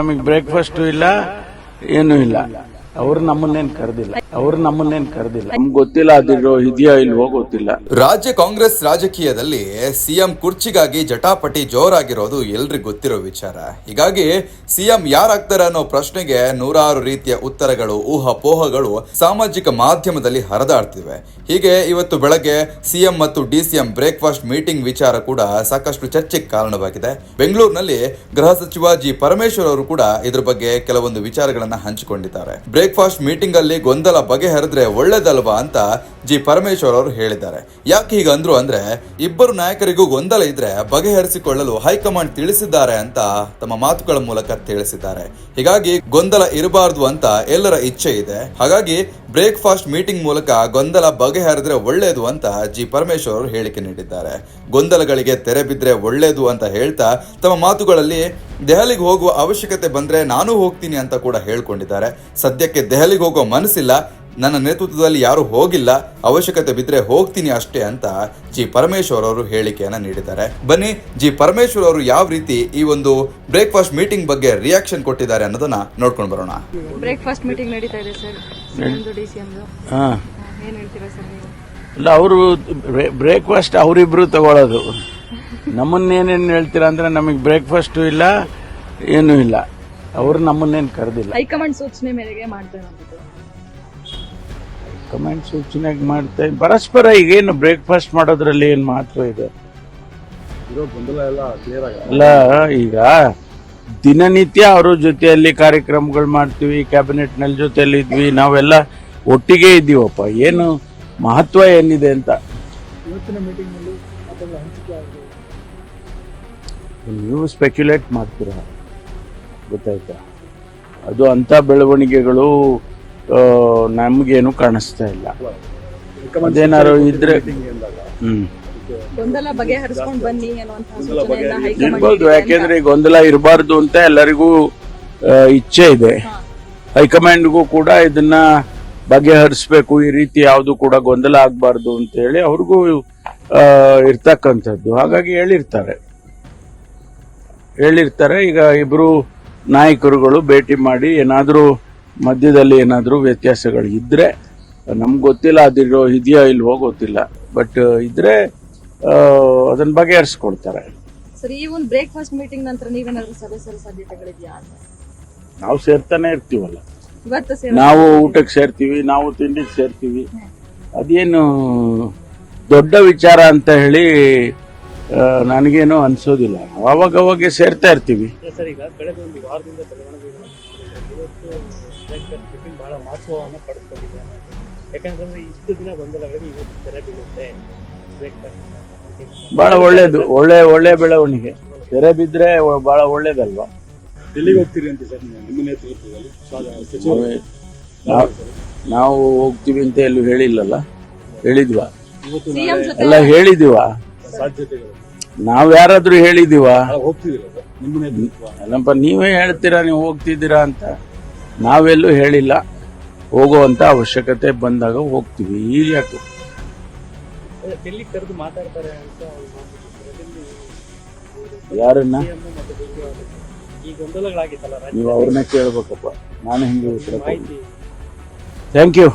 ನಮಗೆ ಬ್ರೇಕ್ಫಾಸ್ಟ್ ಇಲ್ಲ ಏನೂ ಇಲ್ಲ. ಅವರು ನಮ್ಮನ್ನೇನು ಕರೆದಿಲ್ಲ. ಅವ್ರು ನಮ್ಮನ್ನೇನ್ ಕರೆದಿಲ್ಲ. ನಮ್ಗೆ ಗೊತ್ತಿಲ್ಲ ಅದಿರೋ ಇದೆಯಾ ಇಲ್ವೋ ಗೊತ್ತಿಲ್ಲ. ರಾಜ್ಯ ಕಾಂಗ್ರೆಸ್ ರಾಜಕೀಯದಲ್ಲಿ ಸಿಎಂ ಕುರ್ಚಿಗಾಗಿ ಜಟಾಪಟಿ ಜೋರಾಗಿರೋದು ಎಲ್ರಿಗೂ ಗೊತ್ತಿರೋ ವಿಚಾರ. ಹೀಗಾಗಿ ಸಿಎಂ ಯಾರಾಗ್ತಾರೆ ಅನ್ನೋ ಪ್ರಶ್ನೆಗೆ ನೂರಾರು ರೀತಿಯ ಉತ್ತರಗಳು ಊಹಾಪೋಹಗಳು ಸಾಮಾಜಿಕ ಮಾಧ್ಯಮದಲ್ಲಿ ಹರಿದಾಡ್ತಿವೆ. ಹೀಗೆ ಇವತ್ತು ಬೆಳಗ್ಗೆ ಸಿಎಂ ಮತ್ತು ಡಿಸಿಎಂ ಬ್ರೇಕ್ಫಾಸ್ಟ್ ಮೀಟಿಂಗ್ ವಿಚಾರ ಕೂಡ ಸಾಕಷ್ಟು ಚರ್ಚೆಗೆ ಕಾರಣವಾಗಿದೆ. ಬೆಂಗಳೂರಿನಲ್ಲಿ ಗೃಹ ಸಚಿವ ಜಿ ಪರಮೇಶ್ವರ್ ಅವರು ಕೂಡ ಇದ್ರ ಬಗ್ಗೆ ಕೆಲವೊಂದು ವಿಚಾರಗಳನ್ನ ಹಂಚಿಕೊಂಡಿದ್ದಾರೆ. ಬ್ರೇಕ್ಫಾಸ್ಟ್ ಮೀಟಿಂಗ್ ಅಲ್ಲಿ ಗೊಂದಲ ಬಗೆಹರಿದ್ರೆ ಒಳ್ಳೇದಲ್ವಾ ಅಂತ ಜಿ ಪರಮೇಶ್ವರ್ ಅವರು ಹೇಳಿದ್ದಾರೆ. ಯಾಕೆ ಹೀಗೆ ಅಂದ್ರು ಅಂದ್ರೆ, ಇಬ್ಬರು ನಾಯಕರಿಗೂ ಗೊಂದಲ ಇದ್ರೆ ಬಗೆಹರಿಸಿಕೊಳ್ಳಲು ಹೈಕಮಾಂಡ್ ತಿಳಿಸಿದ್ದಾರೆ ಅಂತ ತಮ್ಮ ಮಾತುಗಳ ಮೂಲಕ ತಿಳಿಸಿದ್ದಾರೆ. ಹೀಗಾಗಿ ಗೊಂದಲ ಇರಬಾರದು ಅಂತ ಎಲ್ಲರ ಇಚ್ಛೆ ಇದೆ. ಹಾಗಾಗಿ ಬ್ರೇಕ್ಫಾಸ್ಟ್ ಮೀಟಿಂಗ್ ಮೂಲಕ ಗೊಂದಲ ಬಗೆಹರಿದ್ರೆ ಒಳ್ಳೇದು ಅಂತ ಜಿ ಪರಮೇಶ್ವರ್ ಅವರು ಹೇಳಿಕೆ ನೀಡಿದ್ದಾರೆ. ಗೊಂದಲಗಳಿಗೆ ತೆರೆ ಬಿದ್ರೆ ಒಳ್ಳೇದು ಅಂತ ಹೇಳ್ತಾ ತಮ್ಮ ಮಾತುಗಳಲ್ಲಿ ದೆಹಲಿಗೆ ಹೋಗುವ ಅವಶ್ಯಕತೆ ಬಂದರೆ ನಾನು ಹೋಗ್ತೀನಿ ಅಂತ ಕೂಡ ಹೇಳ್ಕೊಂಡಿದ್ದಾರೆ. ಸದ್ಯಕ್ಕೆ ದೆಹಲಿಗೆ ಹೋಗೋ ಮನಸ್ಸಿಲ್ಲ. ನನ್ನ ನೇತೃತ್ವದಲ್ಲಿ ಯಾರು ಹೋಗಿಲ್ಲ. ಅವಶ್ಯಕತೆ ಬಿದ್ದರೆ ಹೋಗ್ತೀನಿ ಅಷ್ಟೇ ಅಂತ ಜಿ ಪರಮೇಶ್ವರ್ ಅವರು ಹೇಳಿಕೆಯನ್ನು ನೀಡಿದ್ದಾರೆ. ಬನ್ನಿ ಜಿ ಪರಮೇಶ್ವರ್ ಅವರು ಯಾವ ರೀತಿ ಈ ಒಂದು ಬ್ರೇಕ್ಫಾಸ್ಟ್ ಮೀಟಿಂಗ್ ಬಗ್ಗೆ ರಿಯಾಕ್ಷನ್ ಕೊಟ್ಟಿದ್ದಾರೆ ಅನ್ನೋದನ್ನ ನೋಡ್ಕೊಂಡು ಬರೋಣ. ಬ್ರೇಕ್ಫಾಸ್ಟ್ ಮೀಟಿಂಗ್ ನಡೀತಾ ಇದೆ ಸರ್. ಸಿಎಂದು ಡಿ ಸಿ ಹಾ. ಏನು ಹೇಳ್ತೀರಾ ಸರ್ ಇಲ್ಲ ಅವರು ಬ್ರೇಕ್ಫಾಸ್ಟ್ ಅವರಿಬ್ರು ತಗೊಳ್ಳೋದು ನಮ್ಮನ್ನೇನೇನು ಹೇಳ್ತೀರಾ ಅಂದ್ರೆ ನಮಗೆ ಬ್ರೇಕ್ಫಾಸ್ಟು ಇಲ್ಲ. ಏನೂ ಇಲ್ಲ. ಅವರು ನಮ್ಮನ್ನೇನು ಕರೆದಿಲ್ಲ. ಹೈಕಮಾಂಡ್ ಸೂಚನೆ ಮೇರೆಗೆ ಮಾಡ್ತಾ ಇರೋದು. ಕಮೆಂಟ್ ಸೂಚನೆಗೆ ಮಾಡ್ತಾ ಪರಸ್ಪರ ಈಗೇನು ಬ್ರೇಕ್ಫಾಸ್ಟ್ ಮಾಡೋದ್ರಲ್ಲಿ ಏನು ಮಹತ್ವ ಇದೆ? ಅಲ್ಲ ಈಗ ದಿನನಿತ್ಯ ಅವರ ಜೊತೆಯಲ್ಲಿ ಕಾರ್ಯಕ್ರಮಗಳು ಮಾಡ್ತೀವಿ ಕ್ಯಾಬಿನೆಟ್ನಲ್ಲಿ ಜೊತೆಯಲ್ಲಿ ಇದ್ವಿ ನಾವೆಲ್ಲ ಒಟ್ಟಿಗೆ ಇದ್ದೀವಪ್ಪ. ಏನು ಮಹತ್ವ ಏನಿದೆ ಅಂತ? ನೀವು ಸ್ಪೆಕ್ಯುಲೇಟ್ ಮಾಡ್ತೀರಾ? ಗೊತ್ತಾಯ್ತಾ? ಅದು ಅಂತ ಬೆಳವಣಿಗೆಗಳು ಆ, ನಮ್ಗೇನು ಕಾಣಿಸ್ತಾ ಇಲ್ಲ. ಅದೇನಾದ್ರು ಇದ್ರೆ ಹ್ಮ್. ಇರ್ಬೋದು. ಯಾಕೆಂದ್ರೆ ಈ ಗೊಂದಲ ಇರಬಾರ್ದು ಅಂತ ಎಲ್ಲರಿಗೂ ಇಚ್ಛೆ ಇದೆ. ಹೈಕಮಾಂಡ್ಗೂ ಕೂಡ ಇದನ್ನ ಬಗೆಹರಿಸ್ಬೇಕು. ಈ ರೀತಿ ಯಾವುದು ಕೂಡ ಗೊಂದಲ ಆಗಬಾರ್ದು ಅಂತ ಹೇಳಿ ಅವ್ರಿಗೂ ಆ, ಇರ್ತಕ್ಕಂಥದ್ದು. ಹಾಗಾಗಿ ಹೇಳಿರ್ತಾರೆ. ಹೇಳಿರ್ತಾರೆ. ಈಗ ಇಬ್ರು ನಾಯಕರುಗಳು ಭೇಟಿ ಮಾಡಿ ಏನಾದರೂ ಮಧ್ಯದಲ್ಲಿ ಏನಾದರೂ ವ್ಯತ್ಯಾಸಗಳು ಇದ್ದರೆ ನಮ್ಗೆ ಗೊತ್ತಿಲ್ಲ ಅದಿರೋ ಇದೆಯೋ ಇಲ್ವೋ ಗೊತ್ತಿಲ್ಲ. ಬಟ್ ಇದ್ರೆ ಅದನ್ನ ಬಗೆಹರಿಸ್ಕೊಳ್ತಾರೆ ಸರ್ ಈ ಒಂದು ಬ್ರೇಕ್ಫಾಸ್ಟ್ ಮೀಟಿಂಗ್ ನಂತರ ನೀವೇನಾದ್ರೂ ಸದಸ್ಯರ ಸಾಧ್ಯತೆಗಳಿದೆಯಾ? ಅಂತ ನಾವು ಸೇರ್ತಾನೆ ಇರ್ತೀವಲ್ಲ. ನಾವು ಊಟಕ್ಕೆ ಸೇರ್ತೀವಿ ನಾವು ತಿಂಡಿಗೆ ಸೇರ್ತೀವಿ. ಅದೇನು ದೊಡ್ಡ ವಿಚಾರ ಅಂತ ಹೇಳಿ ನನಗೇನು ಅನ್ಸೋದಿಲ್ಲ. ಅವಾಗ ಅವಾಗ ಸೇರ್ತಾ ಇರ್ತೀವಿ. ಸರ್ ಈಗ ಕಳೆದ ಒಂದು ವಾರದಿಂದ ಬೆಳವಣಿಗೆಗಳು ಇವತ್ತು ಬ್ರೇಕ್ಫಾಸ್ಟ್ ಮೀಟಿಂಗ್ ಬಹಳ ಒಳ್ಳೇದು ಒಳ್ಳೆ ಒಳ್ಳೆ ಬೆಳವಣಿಗೆ. ತೆರೆ ಬಿದ್ರೆ ಬಹಳ ಒಳ್ಳೇದಲ್ವಾ? ಎಲ್ಲಿಗೆ ಹೋಗ್ತೀರಿ ಅಂತ ಸರ್ ನಿಮ್ಮ ನೇತೃತ್ವದಲ್ಲಿ? ನಾವು- ನಾವು ಹೋಗ್ತೀವಿ ಅಂತ ಎಲ್ಲೂ ಹೇಳಿಲ್ಲಲ್ಲ? ಹೇಳಿದ್ವಾ? ಎಲ್ಲ ಹೇಳಿದೀವಾ? ಸಾಧ್ಯತೆಗಳು. ನಾವ್ ಯಾರಾದ್ರೂ ಹೇಳಿದೀವ ಅಲ್ಲಪ್ಪ ನೀವೇ ಹೇಳ್ತೀರಾ ನೀವು ಹೋಗ್ತಿದ್ದೀರಾ ಅಂತ? ನಾವೆಲ್ಲೂ ಹೇಳಿಲ್ಲ. ಹೋಗುವಂತ ಅವಶ್ಯಕತೆ ಬಂದಾಗ ಹೋಗ್ತೀವಿ. ಈಗ ಯಾಕೆ? ಯಾರನ್ನ? ನೀವು ಅವ್ರನ್ನ ಕೇಳ್ಬೇಕಪ್ಪ. ನಾನು ಹಿಂಗೆ ಥ್ಯಾಂಕ್ ಯು